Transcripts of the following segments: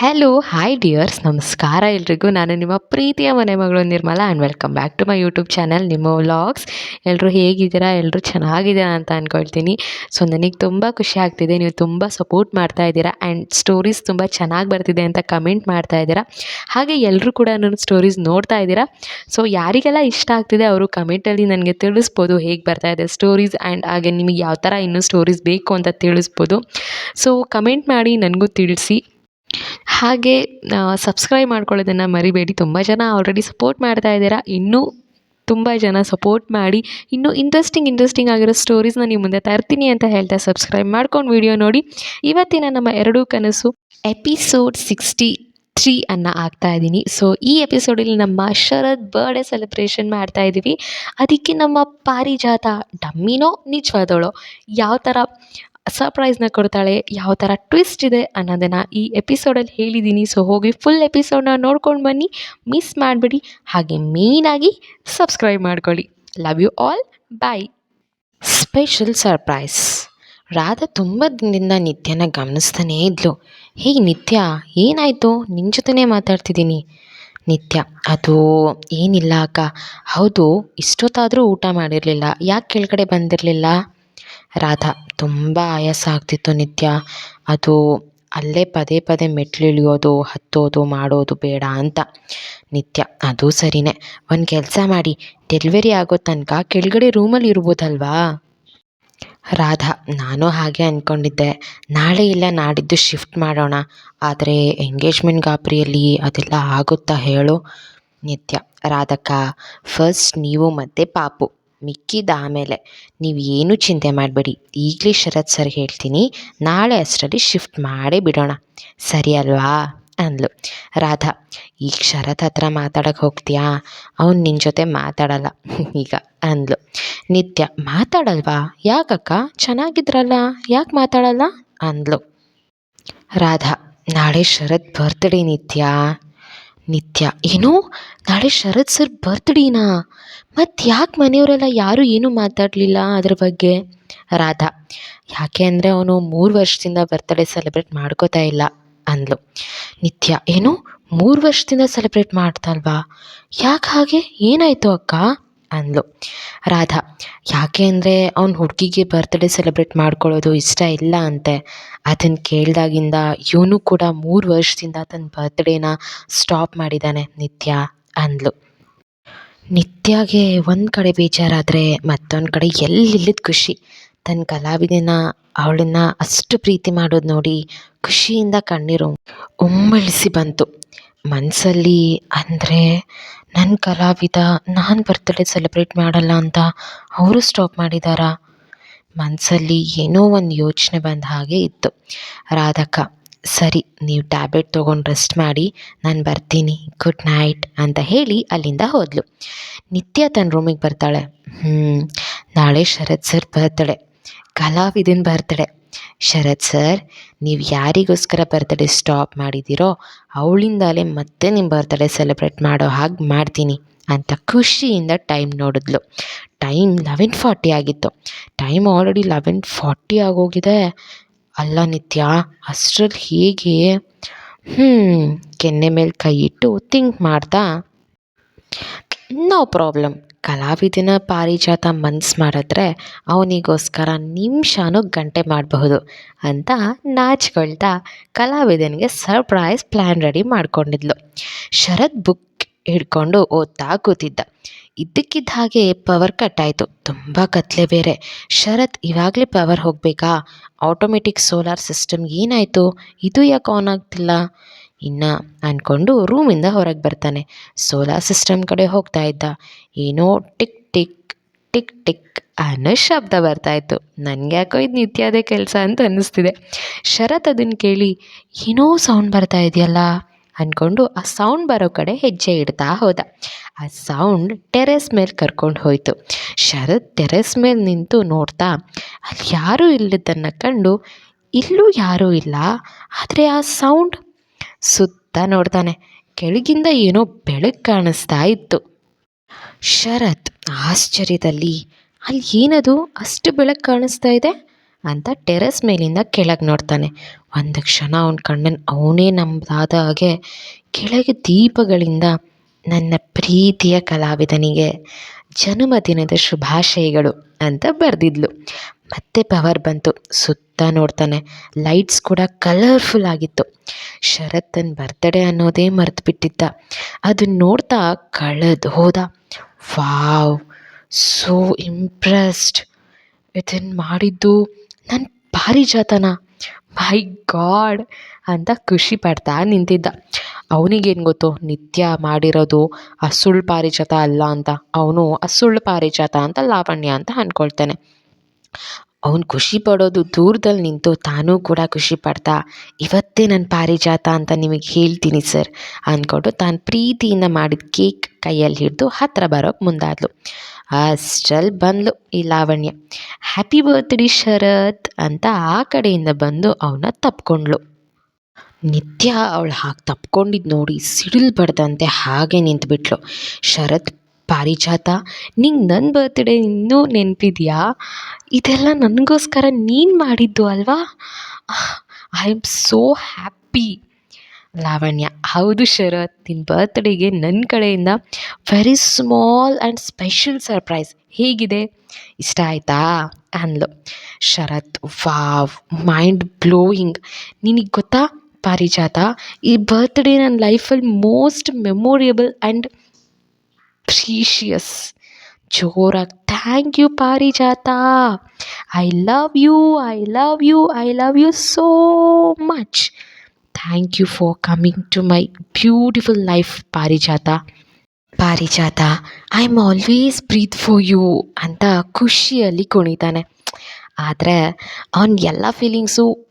Hello hi dears ನಮಸ್ಕಾರ ಎಲ್ರಿಗೂ. ನಾನು ನಿಮ್ಮ ಪ್ರೀತಿಯ ಮನೆ ಮಗಳು Nirmala and welcome back to my YouTube channel ನಿಮ್ಮ ವ್ಲಾಗ್ಸ್ ಎಲ್ಲರೂ ಹೇಗಿದ್ದೀರಾ? ಎಲ್ಲರೂ ಚೆನ್ನಾಗಿದ್ದೀರಾ ಅಂತ ಅಂದ್ಕೊಳ್ತೀನಿ ಸೊ ನನಗೆ ತುಂಬ ಖುಷಿ ಆಗ್ತಿದೆ. ನೀವು ತುಂಬ ಸಪೋರ್ಟ್ ಮಾಡ್ತಾ ಇದ್ದೀರಾ ಆ್ಯಂಡ್ ಸ್ಟೋರೀಸ್ ತುಂಬ ಚೆನ್ನಾಗಿ ಬರ್ತಿದೆ ಅಂತ ಕಮೆಂಟ್ ಮಾಡ್ತಾ ಇದ್ದೀರಾ. ಹಾಗೆ ಎಲ್ಲರೂ ಕೂಡ ನನ್ನ ಸ್ಟೋರೀಸ್ ನೋಡ್ತಾ ಇದ್ದೀರಾ. ಸೊ ಯಾರಿಗೆಲ್ಲ ಇಷ್ಟ ಆಗ್ತಿದೆ ಅವರು ಕಮೆಂಟಲ್ಲಿ ನನಗೆ ತಿಳಿಸ್ಬೋದು ಹೇಗೆ ಬರ್ತಾ ಇದೆ ಸ್ಟೋರೀಸ್ ಆ್ಯಂಡ್ ಹಾಗೆ ನಿಮಗೆ ಯಾವ ಥರ ಇನ್ನೂ ಸ್ಟೋರೀಸ್ ಬೇಕು ಅಂತ ತಿಳಿಸ್ಬೋದು. ಸೊ ಕಮೆಂಟ್ ಮಾಡಿ ನನಗೂ ತಿಳಿಸಿ. ಹಾಗೆ ಸಬ್ಸ್ಕ್ರೈಬ್ ಮಾಡ್ಕೊಳ್ಳೋದನ್ನು ಮರಿಬೇಡಿ. ತುಂಬ ಜನ ಆಲ್ರೆಡಿ ಸಪೋರ್ಟ್ ಮಾಡ್ತಾ ಇದ್ದೀರಾ. ಇನ್ನೂ ತುಂಬ ಜನ ಸಪೋರ್ಟ್ ಮಾಡಿ, ಇನ್ನೂ ಇಂಟ್ರೆಸ್ಟಿಂಗ್ ಇಂಟ್ರೆಸ್ಟಿಂಗ್ ಆಗಿರೋ ಸ್ಟೋರೀಸ್ನ ನಿಮ್ಮ ಮುಂದೆ ತರ್ತೀನಿ ಅಂತ ಹೇಳ್ತಾ ಸಬ್ಸ್ಕ್ರೈಬ್ ಮಾಡ್ಕೊಂಡು ವಿಡಿಯೋ ನೋಡಿ. ಇವತ್ತಿನ ನಮ್ಮ ಎರಡೂ ಕನಸು ಎಪಿಸೋಡ್ ಸಿಕ್ಸ್ಟಿ ತ್ರೀ ಅನ್ನು ಆಗ್ತಾ ಇದ್ದೀನಿ. ಸೊ ಈ ಎಪಿಸೋಡಲ್ಲಿ ನಮ್ಮ ಶರದ್ ಬರ್ಡೇ ಸೆಲೆಬ್ರೇಷನ್ ಮಾಡ್ತಾ ಇದ್ದೀವಿ. ಅದಕ್ಕೆ ನಮ್ಮ ಪಾರಿಜಾತ ಡಮ್ಮಿನೋ ನಿಜವಾದವಳೋ ಯಾವ ಥರ ಸರ್ಪ್ರೈಸ್ನ ಕೊಡ್ತಾಳೆ. ಯಾವ ಥರ ಟ್ವಿಸ್ಟ್ ಇದೆ ಅನ್ನೋದನ್ನು ಈ ಎಪಿಸೋಡಲ್ಲಿ ಹೇಳಿದ್ದೀನಿ. ಸೊ, ಹೋಗಿ ಫುಲ್ ಎಪಿಸೋಡ್ನ ನೋಡ್ಕೊಂಡು ಬನ್ನಿ. ಮಿಸ್ ಮಾಡಿಬಿಡಿ. ಹಾಗೆ ಮೇಯ್ನಾಗಿ ಸಬ್ಸ್ಕ್ರೈಬ್ ಮಾಡ್ಕೊಳ್ಳಿ. Love you all bye special surprise Radha ತುಂಬ ದಿನದಿಂದ ನಿತ್ಯನ ಗಮನಿಸ್ತಾನೇ ಇದ್ಲು. ಹೇಗೆ ನಿತ್ಯ? ಏನಾಯಿತು? ನಿನ್ನ ಜೊತೆನೇ ಮಾತಾಡ್ತಿದ್ದೀನಿ. ನಿತ್ಯ, ಅದು ಏನಿಲ್ಲ ಅಕ್ಕ. ಹೌದು, ಇಷ್ಟೊತ್ತಾದರೂ ಊಟ ಮಾಡಿರಲಿಲ್ಲ. ಯಾಕೆ ಕೆಳಗಡೆ ಬಂದಿರಲಿಲ್ಲ? ರಾಧಾ ತುಂಬ ಆಯಾಸ ಆಗ್ತಿತ್ತು ನಿತ್ಯ. ಅದು ಅಲ್ಲೇ ಪದೇ ಪದೇ ಮೆಟ್ಲಿಳಿಯೋದು, ಹತ್ತೋದು, ಮಾಡೋದು ಬೇಡ ಅಂತ ನಿತ್ಯ. ಅದು ಸರಿಯೇ ಒಂದು ಕೆಲಸ ಮಾಡಿ. ಡೆಲಿವರಿ ಆಗೋ ತನಕ ಕೆಳಗಡೆ ರೂಮಲ್ಲಿ ಇರ್ಬೋದಲ್ವಾ? ರಾಧಾ, ನಾನು ಹಾಗೆ ಅಂದ್ಕೊಂಡಿದ್ದೆ ನಾಳೆ ಇಲ್ಲ, ನಾಡಿದ್ದು ಶಿಫ್ಟ್ ಮಾಡೋಣ. ಆದರೆ ಎಂಗೇಜ್ಮೆಂಟ್ ಗಾಬರಿಯಲ್ಲಿ ಅದೆಲ್ಲ ಆಗುತ್ತಾ ಹೇಳು ನಿತ್ಯ. ರಾಧಕ್ಕ, ಫಸ್ಟ್ ನೀವು ಮತ್ತು ಪಾಪು. ಮಿಕ್ಕಿದ ಆಮೇಲೆ ನೀವು ಏನು ಚಿಂತೆ ಮಾಡಬೇಡಿ. ಈಗಲೇ ಶರತ್ ಸರ್ ಹೇಳ್ತೀನಿ, ನಾಳೆ ಅಷ್ಟರಲ್ಲಿ ಶಿಫ್ಟ್ ಮಾಡೇ ಬಿಡೋಣ. ಸರಿ ಅಲ್ವಾ? ಅಂದ್ಲು. ರಾಧಾ, ಈಗ ಶರತ್ ಹತ್ರ ಮಾತಾಡೋಕೆ ಹೋಗ್ತೀಯಾ? ಅವ್ನು ನಿನ್ನ ಜೊತೆ ಮಾತಾಡಲ್ಲ ಈಗ, ಅಂದ್ಲು. ನಿತ್ಯ, ಮಾತಾಡಲ್ವಾ? ಯಾಕಕ್ಕ? ಚೆನ್ನಾಗಿದ್ರಲ್ಲ? ಯಾಕೆ ಮಾತಾಡಲ್ಲ? ಅಂದ್ಲು. ರಾಧಾ, ನಾಳೆ ಶರತ್ ಬರ್ತ್ಡೇ ನಿತ್ಯ. ನಿತ್ಯ, ಏನು? ನಾಳೆ ಶರತ್ ಸರ್ ಬರ್ತ್ಡೇನಾ ಮತ್ತು ಯಾಕೆ ಮನೆಯವರೆಲ್ಲ ಯಾರೂ ಏನೂ ಮಾತಾಡಲಿಲ್ಲ ಅದ್ರ ಬಗ್ಗೆ? ರಾಧಾ, ಯಾಕೆ ಅಂದರೆ ಅವನು ಮೂರು ವರ್ಷದಿಂದ ಬರ್ತ್ಡೇ ಸೆಲೆಬ್ರೇಟ್ ಮಾಡ್ಕೋತಾ ಇಲ್ಲ ಅಂದ್ಲು. ನಿತ್ಯ, ಏನು? ಮೂರು ವರ್ಷದಿಂದ ಸೆಲೆಬ್ರೇಟ್ ಮಾಡ್ತಾ ಅಲ್ವಾ ಯಾಕೆ ಹಾಗೆ? ಏನಾಯಿತು ಅಕ್ಕ? ಅಂದ್ಲು. ರಾಧಾ, ಯಾಕೆ ಅಂದರೆ ಅವ್ನ ಹುಡುಗಿಗೆ ಬರ್ತ್ಡೇ ಸೆಲೆಬ್ರೇಟ್ ಮಾಡ್ಕೊಳ್ಳೋದು ಇಷ್ಟ ಇಲ್ಲ ಅಂತೆ. ಅದನ್ನು ಕೇಳಿದಾಗಿಂದ ಇವನು ಕೂಡ ಮೂರು ವರ್ಷದಿಂದ ತನ್ನ ಬರ್ತ್ಡೇನ ಸ್ಟಾಪ್ ಮಾಡಿದ್ದಾನೆ ನಿತ್ಯ, ಅಂದ್ಲು. ನಿತ್ಯಾಗೆ ಒಂದು ಕಡೆ ಬೇಜಾರಾದರೆ ಮತ್ತೊಂದು ಕಡೆ ಎಲ್ಲಿಲ್ಲದ ಖುಷಿ. ತನ್ನ ಕಲಾವಿದನ, ಅವಳನ್ನು ಅಷ್ಟು ಪ್ರೀತಿ ಮಾಡೋದು ನೋಡಿ ಖುಷಿಯಿಂದ ಕಣ್ಣೀರು ಉಮ್ಮಳಿಸಿ ಬಂತು. ಮನಸ್ಸಲ್ಲಿ ಅಂದರೆ ನನ್ನ ಕಲಾವಿದ ನಾನು ಬರ್ತ್ಡೇ ಸೆಲೆಬ್ರೇಟ್ ಮಾಡಲ್ಲ ಅಂತ ಅವರು ಸ್ಟಾಪ್ ಮಾಡಿದಾರಾ? ಮನಸ್ಸಲ್ಲಿ ಏನೋ ಒಂದು ಯೋಚನೆ ಬಂದ ಹಾಗೆ ಇತ್ತು. ರಾಧಕ್ಕ ಸರಿ, ನೀವು ಟ್ಯಾಬ್ಲೆಟ್ ತೊಗೊಂಡು ರೆಸ್ಟ್ ಮಾಡಿ, ನಾನು ಬರ್ತೀನಿ, ಗುಡ್ ನೈಟ್ ಅಂತ ಹೇಳಿ ಅಲ್ಲಿಂದ ಹೋದಳು ನಿತ್ಯ ತನ್ನ ರೂಮಿಗೆ ಬರ್ತಾಳೆ. ಹ್ಞೂ ನಾಳೆ ಶರತ್ ಸರ್ ಬರ್ತಡೆ. ಕಲಾವಿದನ್ ಬರ್ತಡೆ. ಶರತ್ ಸರ್, ನೀವು ಯಾರಿಗೋಸ್ಕರ ಬರ್ತಡೇ ಸ್ಟಾಪ್ ಮಾಡಿದ್ದೀರೋ ಅವಳಿಂದಲೇ ಮತ್ತೆ ನಿಮ್ಮ ಬರ್ತಡೇ ಸೆಲೆಬ್ರೇಟ್ ಮಾಡೋ ಹಾಗೆ ಮಾಡ್ತೀನಿ ಅಂತ ಖುಷಿಯಿಂದ ಟೈಮ್ ನೋಡಿದ್ಲು. ಟೈಮ್ ಲೆವೆನ್ ಫಾರ್ಟಿ ಆಗಿತ್ತು. ಟೈಮ್ ಆಲ್ರೆಡಿ ಲೆವೆನ್ ಫಾರ್ಟಿ ಆಗೋಗಿದೆ. ಅಲ್ಲ ನಿತ್ಯ, ಅಷ್ಟ್ರಲ್ಲಿ ಹೇಗೆ ಹ್ಞೂ ಕೆನ್ನೆ ಮೇಲೆ ಕೈ ಇಟ್ಟು ಥಿಂಕ್ ಮಾಡ್ತಾ ನೋ ಪ್ರಾಬ್ಲಮ್. ಕಲಾವಿದನ ಪಾರಿಜಾತ ಮನ್ಸು ಮಾಡಿದ್ರೆ ಅವನಿಗೋಸ್ಕರ ನಿಮಿಷನೂ ಗಂಟೆ ಮಾಡಬಹುದು ಅಂತ ನಾಚ್ಕೊಳ್ತಾ ಕಲಾವಿದನಿಗೆ ಸರ್ಪ್ರೈಸ್ ಪ್ಲ್ಯಾನ್ ರೆಡಿ ಮಾಡ್ಕೊಂಡಿದ್ಲು. ಶರತ್ ಬುಕ್ ಹಿಡ್ಕೊಂಡು ಓದ್ತಾ ಕೂತಿದ್ದ. ಇದ್ದಕ್ಕಿದ್ದ ಹಾಗೆ ಪವರ್ ಕಟ್ ಆಯಿತು. ತುಂಬ ಕತ್ಲೆ ಬೇರೆ. ಶರತ್, ಇವಾಗಲೇ ಪವರ್ ಹೋಗಬೇಕಾ? ಆಟೋಮೆಟಿಕ್ ಸೋಲಾರ್ ಸಿಸ್ಟಮ್ ಏನಾಯಿತು? ಇದು ಯಾಕೆ ಆನ್ ಆಗ್ತಿಲ್ಲ? ಇನ್ನು ಅಂದ್ಕೊಂಡು ರೂಮಿಂದ ಹೊರಗೆ ಬರ್ತಾನೆ. ಸೋಲಾರ್ ಸಿಸ್ಟಮ್ ಕಡೆ ಹೋಗ್ತಾ ಇದ್ದ. ಏನೋ ಟಿಕ್ ಟಿಕ್ ಟಿಕ್ ಟಿಕ್ ಅನ್ನೋ ಶಬ್ದ ಬರ್ತಾಯಿತ್ತು ನನಗೆ ಯಾಕೋ ಇದು ನಿತ್ಯದೇ ಕೆಲಸ ಅಂತ ಅನ್ನಿಸ್ತಿದೆ. ಶರತ್ ಅದನ್ನು ಕೇಳಿ, ಏನೋ ಸೌಂಡ್ ಬರ್ತಾ ಇದೆಯಲ್ಲ? ಅಂದ್ಕೊಂಡು ಆ ಸೌಂಡ್ ಬರೋ ಕಡೆ ಹೆಜ್ಜೆ ಇಡ್ತಾ ಹೋದ. ಆ ಸೌಂಡ್ ಟೆರೆಸ್ ಮೇಲೆ ಕರ್ಕೊಂಡು ಹೋಯಿತು. ಶರತ್ ಟೆರೆಸ್ ಮೇಲೆ ನಿಂತು ನೋಡ್ತಾ, ಅಲ್ಲಿ ಯಾರೂ ಇಲ್ಲದನ್ನು ಕಂಡು ಇಲ್ಲೂ ಯಾರೂ ಇಲ್ಲ, ಆದರೆ ಆ ಸೌಂಡ್ ಸುತ್ತ ನೋಡ್ತಾನೆ. ಕೆಳಗಿಂದ ಏನೋ ಬೆಳಕು ಕಾಣಿಸ್ತಾ ಇತ್ತು. ಶರತ್ ಆಶ್ಚರ್ಯದಲ್ಲಿ, ಅಲ್ಲಿ ಏನದು? ಅಷ್ಟು ಬೆಳಕು ಕಾಣಿಸ್ತಾ ಇದೆ? ಅಂತ ಟೆರೆಸ್ ಮೇಲಿಂದ ಕೆಳಗೆ ನೋಡ್ತಾನೆ. ಒಂದು ಕ್ಷಣ ಅವನ ಕಣ್ಣನ್ನು ಅವನೇ ನಂಬದಾದ ಹಾಗೆ ಕೆಳಗೆ ದೀಪಗಳಿಂದ ನನ್ನ ಪ್ರೀತಿಯ ಕಲಾವಿದನಿಗೆ ಜನ್ಮದಿನದ ಶುಭಾಶಯಗಳು ಅಂತ ಬರೆದಿದ್ಲು. ಮತ್ತೆ ಪವರ್ ಬಂತು. ಸುತ್ತ ನೋಡ್ತಾನೆ. ಲೈಟ್ಸ್ ಕೂಡ ಕಲರ್ಫುಲ್ ಆಗಿತ್ತು. ಶರತ್ ತನ್ನ ಬರ್ತಡೇ ಅನ್ನೋದೇ ಮರೆತು ಬಿಟ್ಟಿದ್ದ ಅದನ್ನ ನೋಡ್ತಾ ಕಳೆದು ಹೋದ. ವಾವ್! ಸೋ ಇಂಪ್ರೆಸ್ಡ್ ಇದನ್ನು ಮಾಡಿದ್ದು ನನ್ನ ಪಾರಿಜಾತನ. ಮೈ ಗಾಡ್ ಅಂತ ಖುಷಿ ಪಡ್ತಾ ನಿಂತಿದ್ದ. ಅವನಿಗೇನು ಗೊತ್ತು? ನಿತ್ಯ ಮಾಡಿರೋದು ಆ ಸುಳ್ಳು ಪಾರಿಜಾತ ಅಲ್ಲ ಅಂತ. ಅವನು ಆ ಸುಳ್ಳು ಪಾರಿಜಾತ ಅಂತ ಲಾವಣ್ಯ ಅಂತ ಅಂದ್ಕೊಳ್ತಾನೆ ಅವನು ಖುಷಿ ಪಡೋದು ದೂರದಲ್ಲಿ ನಿಂತು ತಾನೂ ಕೂಡ ಖುಷಿ ಪಡ್ತಾ, ಇವತ್ತೇ ನನ್ನ ಪಾರಿಜಾತ ಅಂತ ನಿಮಗೆ ಹೇಳ್ತೀನಿ ಸರ್ ಅಂದ್ಕೊಂಡು ತಾನು ಪ್ರೀತಿಯಿಂದ ಮಾಡಿದ ಕೇಕ್ ಕೈಯಲ್ಲಿ ಹಿಡಿದು ಹತ್ತಿರ ಬರೋಕ್ಕೆ ಮುಂದಾದ್ಲು. ಅಷ್ಟಲ್ಲಿ ಬಂದ್ಲು ಈ ಲಾವಣ್ಯ. ಹ್ಯಾಪಿ ಬರ್ತ್ಡೇ ಶರತ್ ಅಂತ ಆ ಕಡೆಯಿಂದ ಬಂದು ಅವನ ತಪ್ಕೊಂಡ್ಳು. ನಿತ್ಯ ಅವಳು ಹಾಗೆ ತಪ್ಕೊಂಡಿದ್ದು ನೋಡಿ ಸಿಡಿಲು ಬಡ್ದಂತೆ ಹಾಗೆ ನಿಂತುಬಿಟ್ಲು. ಶರತ್, ಪಾರಿಜಾತ, ನಿಂಗೆ ನನ್ನ ಬರ್ತ್ಡೇ ಇನ್ನೂ ನೆನಪಿದೆಯಾ? ಇದೆಲ್ಲ ನನಗೋಸ್ಕರ ನೀನು ಮಾಡಿದ್ದು ಅಲ್ವಾ? I am so happy Lavanya, ಹೌದು ಶರತ್ ನಿನ್ನ ಬರ್ತ್ಡೇಗೆ ನನ್ನ ಕಡೆಯಿಂದ very small and special surprise ಹೇಗಿದೆ? ಇಷ್ಟ ಆಯಿತಾ? ಅಂದ್ಲು. ಶರತ್, ವಾವ್ ಮೈಂಡ್ ಬ್ಲೋಯಿಂಗ್ ನಿನಗೆ ಗೊತ್ತಾ? ಪಾರಿಜಾತ. ಈ ಬರ್ತ್ಡೇ ನನ್ನ ಲೈಫಲ್ಲಿ ಮೋಸ್ಟ್ ಮೆಮೊರೇಬಲ್ ಆ್ಯಂಡ್ ಪ್ರೀಷಿಯಸ್ ಜೋರಾಗಿ thank you Parijatha. I love you I love you I love you so much thank you for coming to my beautiful life Parijatha. Parijatha I am always breathe for you ಅಂತ ಖುಷಿಯಲ್ಲಿ ಕುಣಿತಾನೆ. ಆದರೆ, ಅವನ ಎಲ್ಲ feelings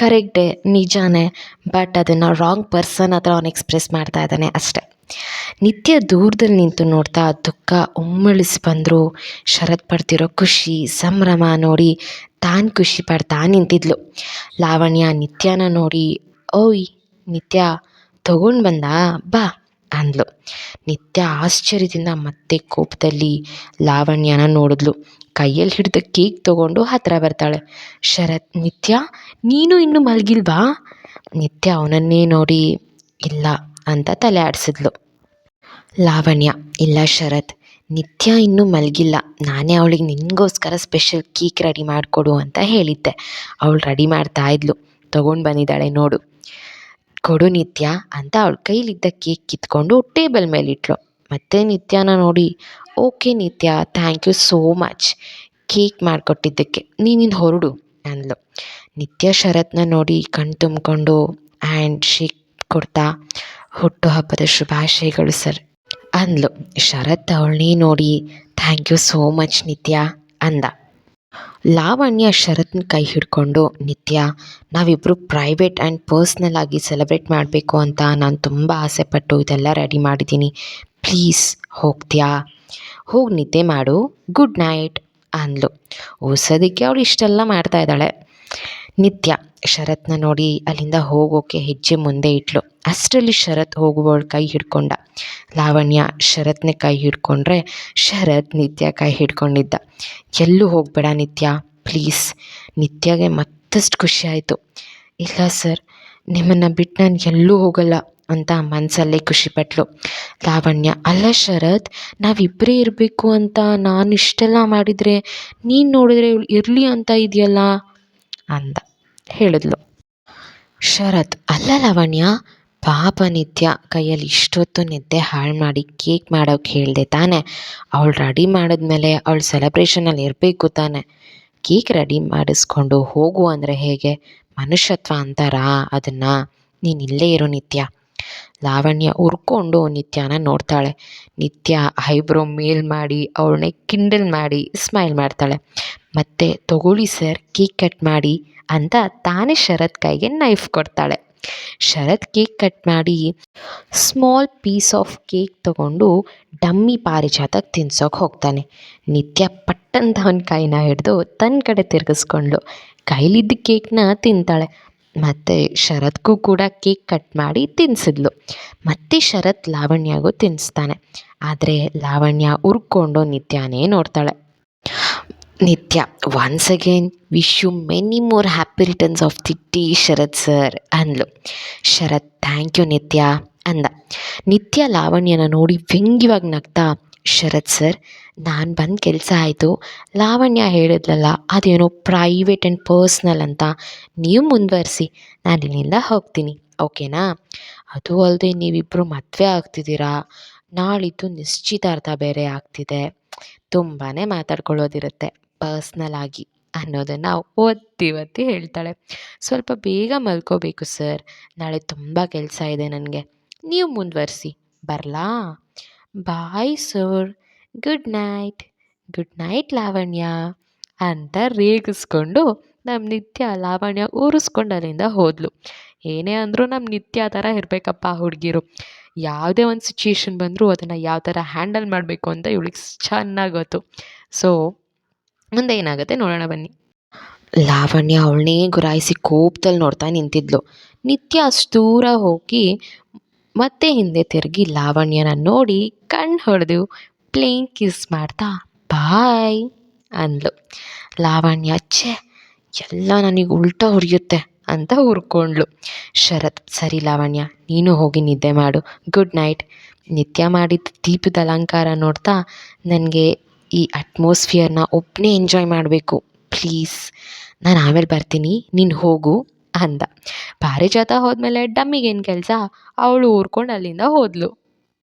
ಕರೆಕ್ಟೇ ನಿಜಾನೇ, but ಅದನ್ನು wrong person ಹತ್ರ ಅವನು express ಮಾಡ್ತಾ ಇದ್ದಾನೆ ಅಷ್ಟೆ. ನಿತ್ಯ ದೂರದಲ್ಲಿ ನಿಂತು ನೋಡ್ತಾ ದುಃಖ ಉಮ್ಮಳಿಸಿ ಬಂದರು, ಶರತ್ ಪಡ್ತಿರೋ ಖುಷಿ, ಸಂಭ್ರಮ ನೋಡಿ ತಾನು ಖುಷಿ ಪಡ್ತಾ ನಿಂತಿದ್ಲು. ಲಾವಣ್ಯ ನಿತ್ಯನ ನೋಡಿ, ಓಯ್ ನಿತ್ಯ, ತಗೊಂಡು ಬಂದ? ಬಾ, ಅಂದ್ಲು. ನಿತ್ಯ ಆಶ್ಚರ್ಯದಿಂದ ಮತ್ತೆ ಕೋಪದಲ್ಲಿ ಲಾವಣ್ಯನ ನೋಡಿದ್ಲು. ಕೈಯಲ್ಲಿ ಹಿಡಿದ ಕೇಕ್ ತಗೊಂಡು ಹತ್ತಿರ ಬರ್ತಾಳೆ. ಶರತ್, ನಿತ್ಯ, ನೀನು ಇನ್ನೂ ಮಲಗಿಲ್ವಾ? ನಿತ್ಯ ಅವನನ್ನೇ ನೋಡಿ, ಇಲ್ಲ, ಅಂತ ತಲೆ ಆಡಿಸಿದ್ಲು. ಲಾವಣ್ಯ, ಇಲ್ಲ ಶರತ್, ನಿತ್ಯ ಇನ್ನೂ ಮಲಗಿಲ್ಲ. ನಾನೇ ಅವಳಿಗೆ ನಿನಗೋಸ್ಕರ ಸ್ಪೆಷಲ್ ಕೇಕ್ ರೆಡಿ ಮಾಡಿಕೊಡು ಅಂತ ಹೇಳಿದ್ದೆ. ಅವಳು ರೆಡಿ ಮಾಡ್ತಾ ಇದ್ಲು. ತೊಗೊಂಡು ಬಂದಿದ್ದಾಳೆ, ನೋಡು. ಕೊಡು ನಿತ್ಯ, ಅಂತ ಅವಳ ಕೈಲಿದ್ದ ಕೇಕ್ ಕಿತ್ಕೊಂಡು ಟೇಬಲ್ ಮೇಲಿಟ್ಲು. ಮತ್ತೆ ನಿತ್ಯನ ನೋಡಿ okay Nithya thank you so much cake ಮಾಡಿಕೊಟ್ಟಿದ್ದಕ್ಕೆ ನೀನಿನ್ನು ಹೊರಡು. ಅಂದ್ಲು. ನಿತ್ಯ ಶರತ್ನ ನೋಡಿ ಕಣ್ ತುಂಬಿಕೊಂಡು ಆ್ಯಂಡ್ ಶೇಕ್ ಕೊಡ್ತಾ ಹುಟ್ಟುಹಬ್ಬದ ಶುಭಾಶಯಗಳು ಸರ್ ಅಂದ್ಲು. ಶರತ್ ಅವಳನ್ನೇ ನೋಡಿ thank you so much Nithya, ಅಂದ. ಲಾವಣ್ಯ ಶರತ್ನ ಕೈ ಹಿಡ್ಕೊಂಡು, ನಿತ್ಯ ನಾವಿಬ್ಬರು ಪ್ರೈವೇಟ್ ಆ್ಯಂಡ್ ಪರ್ಸ್ನಲ್ ಆಗಿ ಸೆಲೆಬ್ರೇಟ್ ಮಾಡಬೇಕು ಅಂತ ನಾನು ತುಂಬ ಆಸೆಪಟ್ಟು ಇದೆಲ್ಲ ರೆಡಿ ಮಾಡಿದ್ದೀನಿ. ಪ್ಲೀಸ್ ಹೋಗ್ತೀಯಾ? ಹೋಗಿ ನಿದ್ದೆ ಮಾಡು ಗುಡ್ ನೈಟ್ ಅಂದ್ಲು. ಓಸೋದಕ್ಕೆ ಅವಳು ಇಷ್ಟೆಲ್ಲ ಮಾಡ್ತಾ ಇದ್ದಾಳೆ. ನಿತ್ಯ, ಶರತ್ನ ನೋಡಿ ಅಲ್ಲಿಂದ ಹೋಗೋಕೆ ಹೆಜ್ಜೆ ಮುಂದೆ ಇಟ್ಲು. ಅಷ್ಟರಲ್ಲಿ ಶರತ್ ಹೋಗುವವಳು ಕೈ ಹಿಡ್ಕೊಂಡ. ಲಾವಣ್ಯ ಶರತ್ನ ಕೈ ಹಿಡ್ಕೊಂಡ್ರೆ ಶರತ್ ನಿತ್ಯ ಕೈ ಹಿಡ್ಕೊಂಡಿದ್ದ. ಎಲ್ಲೂ ಹೋಗಬೇಡ ನಿತ್ಯ ಪ್ಲೀಸ್ ನಿತ್ಯಗೆ ಮತ್ತಷ್ಟು ಖುಷಿ ಆಯಿತು. ಇಲ್ಲ ಸರ್, ನಿಮ್ಮನ್ನು ಬಿಟ್ಟು ನಾನು ಎಲ್ಲೂ ಹೋಗಲ್ಲ. ಅಂತ ಮನಸಲ್ಲೇ ಖುಷಿಪಟ್ಲು. ಲಾವಣ್ಯ, ಅಲ್ಲ ಶರತ್ ನಾವಿಬ್ಬರೇ ಇರಬೇಕು ಅಂತ ನಾನು ಇಷ್ಟೆಲ್ಲ ಮಾಡಿದರೆ ನೀನು ನೋಡಿದ್ರೆ ಇವ್ಳು ಇರಲಿ ಅಂತ ಇದೆಯಲ್ಲ? ಅಂದ. ಹೇಳಿದ್ಲು. ಶರತ್, ಅಲ್ಲ ಲಾವಣ್ಯ, ಪಾಪ ನಿತ್ಯ ಕೈಯಲ್ಲಿ ಇಷ್ಟೊತ್ತು ನಿದ್ದೆ ಹಾಳು ಮಾಡಿ ಕೇಕ್ ಮಾಡೋಕೆ ಹೇಳಿದೆ ತಾನೆ. ಅವಳು ರೆಡಿ ಮಾಡಿದ್ಮೇಲೆ ಅವಳು ಸೆಲೆಬ್ರೇಷನಲ್ಲಿ ಇರಬೇಕು ತಾನೆ. ಕೇಕ್ ರೆಡಿ ಮಾಡಿಸ್ಕೊಂಡು ಹೋಗು ಅಂದರೆ ಹೇಗೆ? ಮನುಷ್ಯತ್ವ ಅಂತಾರಾ ಅದನ್ನು? ನೀನು ಇಲ್ಲೇ ಇರೋ ನಿತ್ಯ. ಲಾವಣ್ಯ ಉರ್ಕೊಂಡು ನಿತ್ಯನ ನೋಡ್ತಾಳೆ. ನಿತ್ಯ ಐಬ್ರೋ ಮೇಲ್ ಮಾಡಿ, ಅವಳನ್ನೇ ಕಿಂಡಲ್ ಮಾಡಿ ಸ್ಮೈಲ್ ಮಾಡ್ತಾಳೆ. ಮತ್ತೆ ತಗೊಳ್ಳಿ ಸರ್, ಕೇಕ್ ಕಟ್ ಮಾಡಿ ಅಂತ ತಾನೇ ಶರತ್ ಕೈಗೆ ನೈಫ್ ಕೊಡ್ತಾಳೆ. ಶರತ್ ಕೇಕ್ ಕಟ್ ಮಾಡಿ ಸ್ಮಾಲ್ ಪೀಸ್ ಆಫ್ ಕೇಕ್ ತಗೊಂಡು ಡಮ್ಮಿ ಪಾರಿಜಾತಕ್ಕೆ ತಿನ್ಸೋಕೆ ಹೋಗ್ತಾನೆ. ನಿತ್ಯ ಪಟ್ಟಂತ ಅವನ ಕೈನ ಹಿಡಿದು ತನ್ನ ಕಡೆ ತಿರುಗಿಸ್ಕೊಂಡ್ಳು ಕೈಲಿದ್ದ ಕೇಕ್ನ ತಿಂತಾಳೆ. ಮತ್ತು ಶರತ್ಗೂ ಕೂಡ ಕೇಕ್ ಕಟ್ ಮಾಡಿ ತಿನ್ನಿಸಿದ್ಲು ಮತ್ತೆ ಶರತ್ ಲಾವಣ್ಯಗೂ ತಿನ್ನಿಸ್ತಾನೆ ಆದರೆ ಲಾವಣ್ಯ ಉರ್ಕೊಂಡು ನಿತ್ಯನೇ ನೋಡ್ತಾಳೆ. Nithya once again wish you many more happy returns of the T Sharath sir ಅಂದ್ಲು. ಶರತ್ ಥ್ಯಾಂಕ್ ಯು ನಿತ್ಯ, ಅಂದ. ನಿತ್ಯ ಲಾವಣ್ಯನ ನೋಡಿ ವ್ಯಂಗ್ಯವಾಗಿ ನಗ್ತಾ ಶರತ್ ಸರ್, ನಾನು ಬಂದ ಕೆಲಸ ಆಯಿತು. ಲಾವಣ್ಯ ಹೇಳಿದ್ಲಲ್ಲ, ಅದೇನೋ ಪ್ರೈವೇಟ್ ಆ್ಯಂಡ್ ಪರ್ಸ್ನಲ್ ಅಂತ. ನೀವು ಮುಂದುವರಿಸಿ, ನಾನು ಇಲ್ಲಿಂದ ಹೋಗ್ತೀನಿ, ಓಕೆನಾ? ಅದು ಅಲ್ಲದೆ ನೀವಿಬ್ಬರು ಮದುವೆ ಆಗ್ತಿದ್ದೀರಾ? ನಾಳಿದ್ದು ನಿಶ್ಚಿತಾರ್ಥ ಬೇರೆ ಆಗ್ತಿದೆ. ತುಂಬಾ ಮಾತಾಡ್ಕೊಳ್ಳೋದಿರುತ್ತೆ ಪರ್ಸ್ನಲ್ ಆಗಿ ಅನ್ನೋದನ್ನು ಒತ್ತಿ ಹೇಳ್ತಾಳೆ. ಸ್ವಲ್ಪ ಬೇಗ ಮಲ್ಕೋಬೇಕು ಸರ್, ನಾಳೆ ತುಂಬ ಕೆಲಸ ಇದೆ ನನಗೆ. ನೀವು ಮುಂದುವರಿಸಿ, ಬರಲಾ? Bye sir good night good night Lavanya. ಅಂತ ರೇಗಿಸ್ಕೊಂಡು ನಮ್ಮ ನಿತ್ಯ ಲಾವಣ್ಯ ಊರಿಸ್ಕೊಂಡು ಅಲ್ಲಿಂದ ಹೋದ್ಲು. ಏನೇ ಅಂದರೂ ನಮ್ಮ ನಿತ್ಯ ಥರ ಇರಬೇಕಪ್ಪ ಹುಡುಗಿರು. ಯಾವುದೇ ಒಂದು ಸಿಚುಯೇಷನ್ ಬಂದರೂ ಅದನ್ನು ಯಾವ ಥರ ಹ್ಯಾಂಡಲ್ ಮಾಡಬೇಕು ಅಂತ ಇವಳಿಗೆ ಚೆನ್ನಾಗಿ ಗೊತ್ತು. ಸೊ ಮುಂದೆ ಏನಾಗುತ್ತೆ ನೋಡೋಣ ಬನ್ನಿ. ಲಾವಣ್ಯ ಅವಳನ್ನೇ ಗುರಾಯಿಸಿ ಕೋಪದಲ್ಲಿ ನೋಡ್ತಾ ನಿಂತಿದ್ಲು. ನಿತ್ಯ ಅಷ್ಟು ದೂರ ಹೋಗಿ ಮತ್ತೆ ಹಿಂದೆ ತಿರುಗಿ ಲಾವಣ್ಯನ ನೋಡಿ ಕಣ್ಣು ಹೊಡೆದು ಪ್ಲೇನ್ ಕಿಸ್ ಮಾಡ್ತಾ, ಬಾಯ್ ಅಂದ್ಲು. ಲಾವಣ್ಯ, ಛೇ, ಎಲ್ಲ ನನಗೆ ಉಲ್ಟಾ ಹೊಡೆಯುತ್ತೆ ಅಂತ ಹುರ್ಕೊಂಡ್ಳು ಶರತ್, ಸರಿ ಲಾವಣ್ಯ, ನೀನು ಹೋಗಿ ನಿದ್ದೆ ಮಾಡು. Good night. ನಿತ್ಯ ಮಾಡಿದ ದೀಪದ ಅಲಂಕಾರ ನೋಡ್ತಾ ನನಗೆ ಈ ಅಟ್ಮಾಸ್ಫಿಯರ್ನ ಒಬ್ಬನೇ ಎಂಜಾಯ್ ಮಾಡಬೇಕು. ಪ್ಲೀಸ್, ನಾನು ಆಮೇಲೆ ಬರ್ತೀನಿ, ನೀನು ಹೋಗು. ಅಂದ. ಪಾರಿಜಾತ ಹೋದ್ಮೇಲೆ ಡಮ್ಮಿಗೇನು ಕೆಲಸ? ಅವಳು ಊರ್ಕೊಂಡು ಅಲ್ಲಿಂದ ಹೋದ್ಲು.